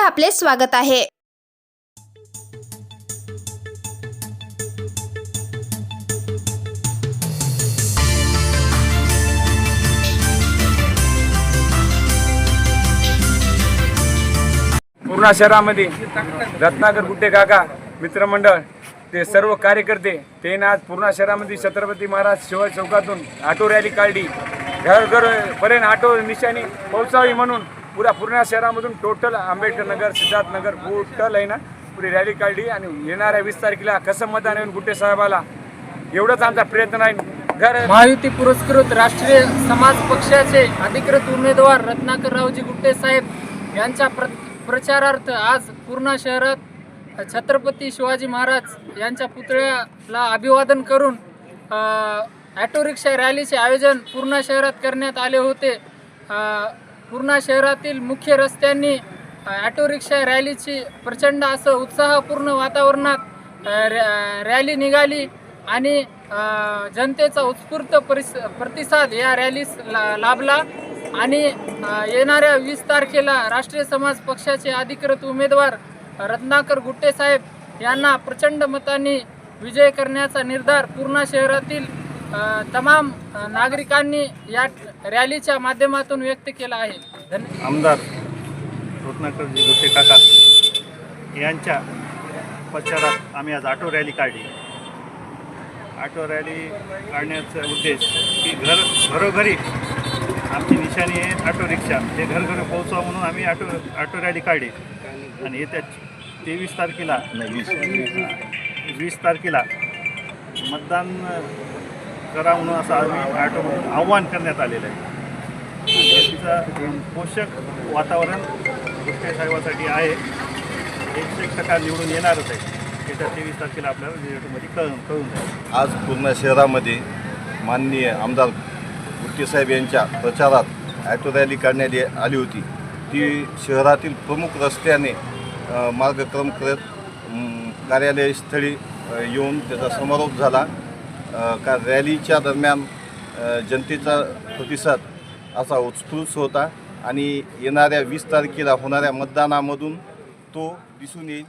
आपले स्वागत आहे. पूर्णा शहरामध्ये रत्नाकर गुड्डे काका मित्रमंडळ ते सर्व कार्यकर्ते ते आज पूर्णा शहरामध्ये छत्रपती महाराज शिवाजी चौकातून ऑटो रॅली काढली. घर घर पर्यंत ऑटो निशाणी पोहोचावी म्हणून पुऱ्या पूर्णा शहरामधून टोटल आंबेडकर नगर सिद्धार्थ नगर टोटल आहे ना. पुरी रॅली काढली आणि येणाऱ्या वीस तारखेला कसं मतदान येऊन गुट्टे साहेबाला? एवढंच आमचा प्रयत्न आहे घर महायुती पुरस्कृत राष्ट्रीय समाज पक्षाचे अधिकृत उमेदवार रत्नाकररावजी गुट्टे साहेब यांच्या प्र प्रचारार्थ आज पूर्णा शहरात छत्रपती शिवाजी महाराज यांच्या पुतळ्याला अभिवादन करून ॲटोरिक्षा ॲटो रिक्षा रॅलीचे आयोजन पूर्णा शहरात करण्यात आले होते. आ, पूर्णा शहरातील मुख्य रस्त्यांनी ॲटोरिक्षा रिक्षा रॅलीची प्रचंड असं उत्साहपूर्ण वातावरणात रॅ- रॅली निघाली आणि जनतेचा उत्स्फूर्त परिस प्रतिसाद या रॅलीस ला लाभला आणि येणाऱ्या वीस तारखेला राष्ट्रीय समाज पक्षाचे अधिकृत उमेदवार रत्नाकर गुट्टेसाहेब यांना प्रचंड मतांनी विजय करण्याचा निर्धार पूर्णा शहरातील तमाम नागरिकांनी या रॅलीच्या माध्यमातून व्यक्त केला आहे. धन्यवाद आमदार रत्नाकरजी गुट्टे काका यांच्या प्रचारात आम्ही आज ऑटो रॅली काढली. ऑटो रॅली काढण्याचा उद्देश की घर घरोघरी आमची निशाणी आहे ऑटो रिक्षा. ते घरघरी पोहोचवा म्हणून आम्ही ऑटो ऑटो रॅली काढली. आणि येत्या तेवीस तारखेला वीस तारखेला मतदान करा म्हणून असं आम्ही आव्हान करण्यात आलेलं आहे. तिचं पोषक वातावरण गुप्ते साहेबासाठी आहे. एकशे एक टक्का निवडून येणारच आहे. येत्या तेवीस तारखेला आपल्याला रिझल्टमध्ये कळून कळून जाईल. आज पूर्ण शहरामध्ये माननीय आमदार गुट्टेसाहेब यांच्या प्रचारात ॲटो रॅली काढण्यात आली होती. ती शहरातील प्रमुख रस्त्याने मार्गक्रम करत कार्यालयस्थळी येऊन त्याचा समारोप झाला. का रॅलीच्या दरम्यान जनतेचा प्रतिसाद असा उत्स्फूर्त होता आणि येणाऱ्या वीस तारखेला होणाऱ्या मतदानामधून तो दिसून येईल.